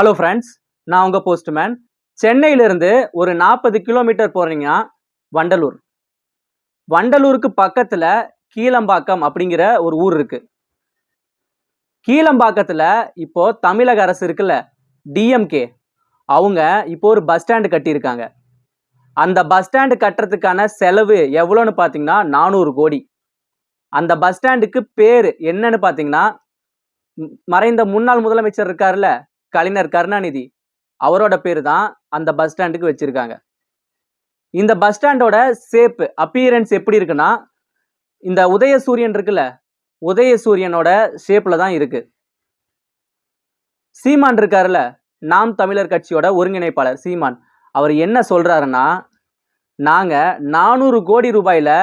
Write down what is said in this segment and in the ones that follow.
Hello friends நான் உங்கள் postman சென்னையிலிருந்து ஒரு நாற்பது கிலோமீட்டர் போகிறீங்கன்னா வண்டலூர். வண்டலூருக்கு பக்கத்தில் கீழம்பாக்கம் அப்படிங்கிற ஒரு ஊர் இருக்குது கீழம்பாக்கத்தில் இப்போ தமிழக அரசு இருக்குல்ல டிஎம்கே அவங்க இப்போ ஒரு பஸ் ஸ்டாண்டு கட்டியிருக்காங்க. அந்த பஸ் ஸ்டாண்டு கட்டுறதுக்கான செலவு எவ்வளோன்னு பார்த்தீங்கன்னா நானூறு கோடி. அந்த பஸ் ஸ்டாண்டுக்கு பேர் என்னன்னு பார்த்தீங்கன்னா மறைந்த முன்னாள் முதலமைச்சர் இருக்கார்ல கலைஞர் கருணாநிதி அவரோட பேர் தான் அந்த பஸ் ஸ்டாண்டுக்கு வச்சிருக்காங்க. இந்த பஸ் ஸ்டாண்டோட ஷேப் அப்பியரன்ஸ் எப்படி இருக்குன்னா இந்த உதயசூரியன் இருக்குல்ல உதயசூரியனோட ஷேப்பில் தான் இருக்குது சீமான் இருக்காருல்ல நாம் தமிழர் கட்சியோட ஒருங்கிணைப்பாளர் சீமான். அவர் என்ன சொல்கிறாருன்னா நாங்கள் நானூறு கோடி ரூபாயில்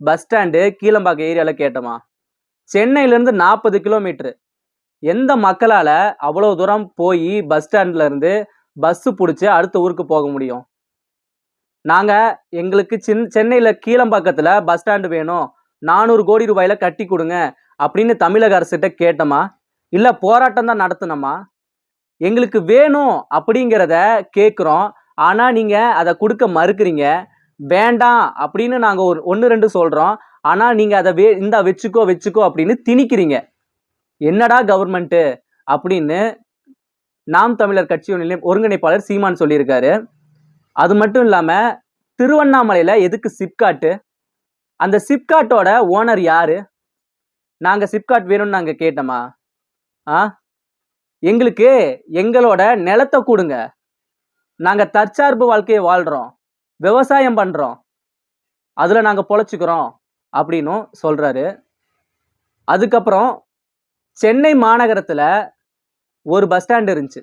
பஸ் ஸ்டாண்டு கீழம்பாக்கம் ஏரியாவில் கேட்டோமா. சென்னையிலேருந்து நாற்பது கிலோமீட்ரு எந்த மக்களால் அவ்வளோ தூரம் போய் பஸ் ஸ்டாண்ட்லேருந்து பஸ்ஸு பிடிச்சி அடுத்த ஊருக்கு போக முடியும்? நாங்கள் எங்களுக்கு சின் சென்னையில் கீழம்பாக்கத்தில் பஸ் ஸ்டாண்டு வேணும். நானூறு கோடி ரூபாயில கட்டி கொடுங்க அப்படின்னு தமிழக அரசுகிட்ட கேட்டோமா? இல்லை போராட்டம் தான் நடத்தினோமா எங்களுக்கு வேணும் அப்படிங்கிறத கேட்குறோம் ஆனால் நீங்கள் அதை கொடுக்க மறுக்கிறீங்க. வேண்டாம் அப்படின்னு நாங்கள் ஒரு ஒன்று ரெண்டு சொல்கிறோம் ஆனால் நீங்கள் அதை வே இந்தா வச்சுக்கோ வச்சுக்கோ அப்படின்னு திணிக்கிறீங்க. என்னடா கவர்மெண்ட்டு அப்படின்னு நாம் தமிழர் கட்சியோட ஒருங்கிணைப்பாளர் சீமான் சொல்லியிருக்காரு. அது மட்டும் இல்லாமல் திருவண்ணாமலையில் எதுக்கு சிப்காட்டு? அந்த சிப்காட்டோட ஓனர் யாரு? நாங்கள் சிப்காட் வேணும்னு நாங்கள் கேட்டோமா? ஆ? எங்களுக்கு எங்களோட நிலத்தை கொடுங்க. நாங்கள் தற்சார்பு வாழ்க்கையை வாழ்கிறோம் விவசாயம் பண்ணுறோம் அதில் நாங்கள் பொழைச்சிக்கிறோம் அப்படின்னும் சொல்கிறாரு அதுக்கப்புறம் சென்னை மாநகரத்தில் ஒரு பஸ் ஸ்டாண்டு இருந்துச்சு.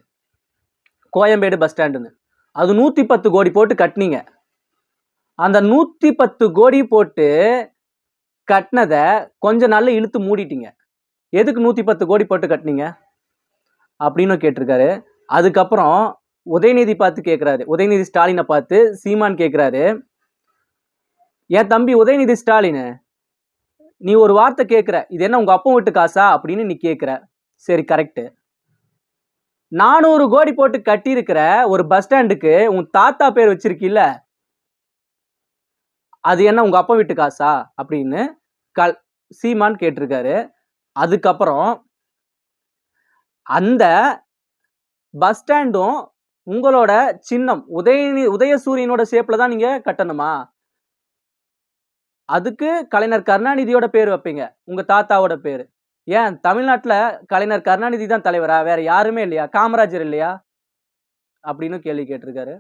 கோயம்பேடு பஸ் ஸ்டாண்டுன்னு அது நூற்றி பத்து கோடி போட்டு கட்டினீங்க. அந்த நூற்றி பத்து கோடி போட்டு கட்டினதை கொஞ்ச நாளில் இழுத்து மூடிட்டீங்க. எதுக்கு நூற்றி பத்து கோடி போட்டு கட்டினீங்க? அப்படின்னு கேட்டிருக்காரு. அதுக்கப்புறம் உதயநிதி பார்த்து கேட்குறாரு உதயநிதி ஸ்டாலினை பார்த்து சீமான் கேட்குறாரு என் தம்பி உதயநிதி ஸ்டாலின் நீ ஒரு வார்த்தை கேட்குற இது என்ன உங்கள் அப்பா வீட்டு காசா? அப்படின்னு நீ கேட்குற சரி கரெக்டு நானூறு கோடி போட்டு கட்டியிருக்கிற ஒரு பஸ் ஸ்டாண்டுக்கு உன் தாத்தா பேர் வச்சிருக்கில்ல? அது என்ன உங்கள் அப்பா வீட்டு காசா? அப்படின்னு கல் சீமான் கேட்டிருக்காரு. அதுக்கப்புறம் அந்த பஸ் ஸ்டாண்டும் உங்களோட சின்னம் உதய உதயசூரியனோட ஷேப்பில் தான் நீங்கள் கட்டணுமா? அதுக்கு கலைஞர் கருணாநிதியோட பேர் வைப்பீங்க. உங்க தாத்தாவோட பேர். ஏன்? தமிழ்நாட்டில் கலைஞர் கருணாநிதி தான் தலைவரா? வேற யாருமே இல்லையா? காமராஜர் இல்லையா? அப்படின்னு கேள்வி கேட்டிருக்காரு.